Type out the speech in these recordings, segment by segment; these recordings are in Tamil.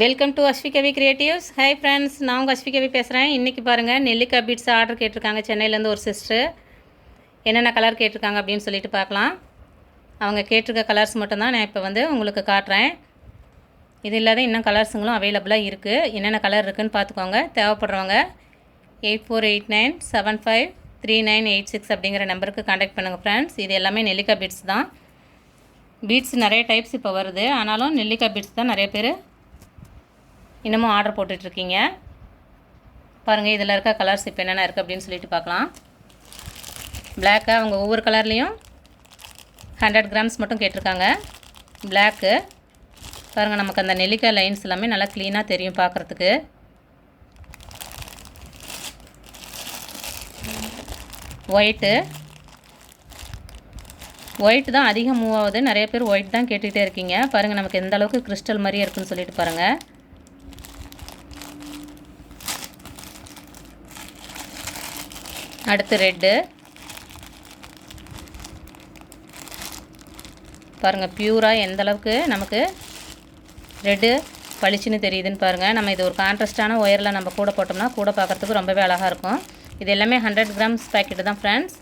Welcome to Aswikavi creatives hi friends நான் உங்கள் அஸ்விகவி பேசுகிறேன் இன்றைக்கி பாருங்கள் நெல்லிக்காய் பீட்ஸ் ஆர்டர் கேட்டிருக்காங்க. சென்னையிலேருந்து ஒரு சிஸ்டர் என்னென்ன கலர் கேட்டிருக்காங்க அப்படின்னு சொல்லிட்டு பார்க்கலாம். அவங்க கேட்டிருக்க கலர்ஸ் மட்டும்தான் நான் இப்போ வந்து உங்களுக்கு காட்டுறேன். இது இல்லாத இன்னும் கலர்ஸுங்களும் அவைலபிளாக இருக்குது என்னென்ன கலர் இருக்குதுன்னு பார்த்துக்கோங்க. தேவைப்படுறவங்க eight four eight nine seven five three nine eight six அப்படிங்கிற நம்பருக்கு காண்டாக்ட் பண்ணுங்கள் ஃப்ரெண்ட்ஸ் இது எல்லாமே நெல்லிக்காய் பீட்ஸ் தான். பீட்ஸ் நிறைய டைப்ஸ் இப்போ வருது. ஆனாலும் நெல்லிக்காய் பீட்ஸ் தான் நிறைய பேர் இன்னமும் ஆர்டர் போட்டுட்ருக்கீங்க. பாருங்கள் இதில் இருக்க கலர்ஸ் இப்போ என்னென்ன இருக்குது அப்படின்னு சொல்லிட்டு பார்க்கலாம். பிளாக்காக அவங்க ஒவ்வொரு கலர்லேயும் ஹண்ட்ரட் கிராம்ஸ் மட்டும் கேட்டிருக்காங்க. பிளாக்கு பாருங்கள் நமக்கு அந்த நெல்லிக்காய் லைன்ஸ் எல்லாமே நல்லா க்ளீனாக தெரியும் பார்க்குறதுக்கு. ஒயிட்டு ஒயிட் தான் அதிகம் மூவ் ஆகுது. நிறைய பேர் ஒயிட் தான் கேட்டுகிட்டே இருக்கீங்க. பாருங்கள் நமக்கு எந்த அளவுக்கு கிறிஸ்டல் மாதிரியே இருக்குன்னு சொல்லிட்டு பாருங்கள் அடுத்து ரெட்டு. பாருங்கள் பியூராக எந்த அளவுக்கு நமக்கு ரெட்டு பளிச்சுன்னு தெரியுதுன்னு பாருங்கள் நம்ம இது ஒரு கான்ட்ராஸ்டான ஒயரில் நம்ம கூட போட்டோம்னா கூட பார்க்குறதுக்கு ரொம்பவே அழகாக இருக்கும். இது எல்லாமே ஹண்ட்ரட் கிராம்ஸ் பேக்கெட்டு தான் ஃப்ரெண்ட்ஸ்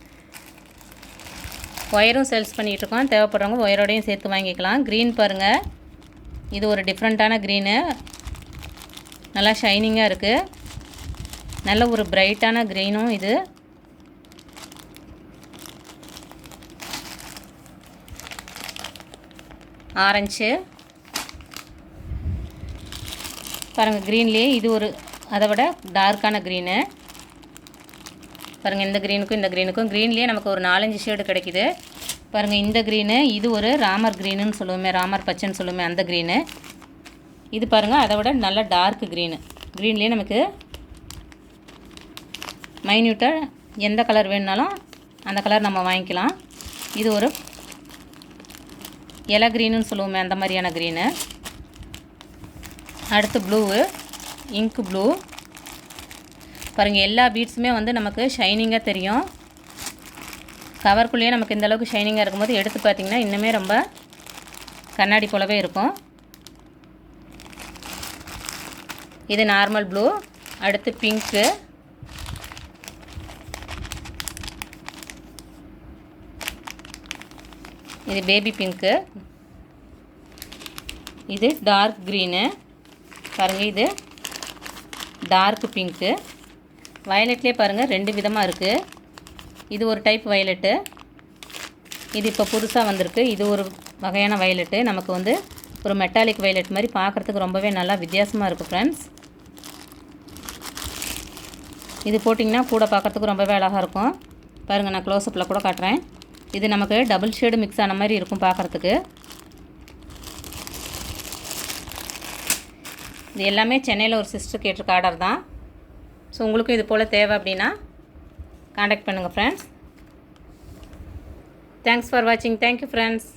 ஒயரும் சேல்ஸ் பண்ணிகிட்ருக்கோம் தேவைப்படுறவங்க ஒயரோடையும் சேர்த்து வாங்கிக்கலாம். க்ரீன் பாருங்கள் இது ஒரு டிஃப்ரெண்ட்டான க்ரீனு நல்லா ஷைனிங்காக இருக்குது நல்ல ஒரு பிரைட்டான க்ரீனும் இது. ஆரஞ்சு. பாருங்கள் க்ரீன்லேயே இது ஒரு அதை விட டார்க்கான க்ரீனு பாருங்கள் இந்த க்ரீனுக்கும் இந்த க்ரீனுக்கும் க்ரீன்லேயே நமக்கு ஒரு நாலஞ்சு ஷேடு கிடைக்குது. பாருங்கள் இந்த க்ரீனு இது ஒரு ராமர் க்ரீனுன்னு சொல்லுவோமே ராமர் பச்சைன்னு சொல்லுவோமே அந்த க்ரீனு இது பாருங்கள் அதை விட நல்ல டார்க் க்ரீனு க்ரீன்லேயே நமக்கு மைன்யூட்டாக எந்த கலர் வேணுனாலும் அந்த கலர் நம்ம வாங்கிக்கலாம். இது ஒரு இலை க்ரீனுன்னு சொல்லுவோமே அந்த மாதிரியான க்ரீனு அடுத்து ப்ளூவு இங்கு ப்ளூ பாருங்கள் எல்லா பீட்ஸுமே வந்து நமக்கு ஷைனிங்காக தெரியும். கவர்க்குள்ளேயே நமக்கு இந்த அளவுக்கு ஷைனிங்காக இருக்கும்போது எடுத்து பார்த்திங்கன்னா இன்னுமே ரொம்ப கண்ணாடி போலவே இருக்கும். இது நார்மல் ப்ளூ அடுத்து பிங்க்கு இது பேபி பிங்க்கு இது டார்க் க்ரீனு பாருங்கள் இது டார்க் பிங்க்கு வயலட்லேயே பாருங்கள் ரெண்டு விதமாக இருக்குது இது ஒரு டைப் வயலட்டு இது இப்போ புதுசாக வந்திருக்கு. இது ஒரு வகையான வயலட்டு நமக்கு வந்து ஒரு மெட்டாலிக் வயலட் மாதிரி பார்க்குறதுக்கு ரொம்பவே நல்லா வித்தியாசமாக இருக்குது ஃப்ரெண்ட்ஸ் இது போட்டிங்கன்னா கூட பார்க்குறதுக்கு ரொம்பவே அழகாக இருக்கும். பாருங்கள் நான் க்ளோஸ்அப்பில் கூட காட்டுறேன். இது நமக்கு டபுள் ஷேடு மிக்ஸ் ஆன மாதிரி இருக்கும் பார்க்குறதுக்கு. இது எல்லாமே சென்னையில் ஒரு சிஸ்டர் கேட்டிருக்க ஆர்டர் தான். ஸோ உங்களுக்கும் இது போல் தேவை அப்படின்னா காண்டாக்ட் பண்ணுங்கள் ஃப்ரெண்ட்ஸ் தேங்க்ஸ் ஃபார் வாட்சிங் தேங்க்யூ ஃப்ரெண்ட்ஸ்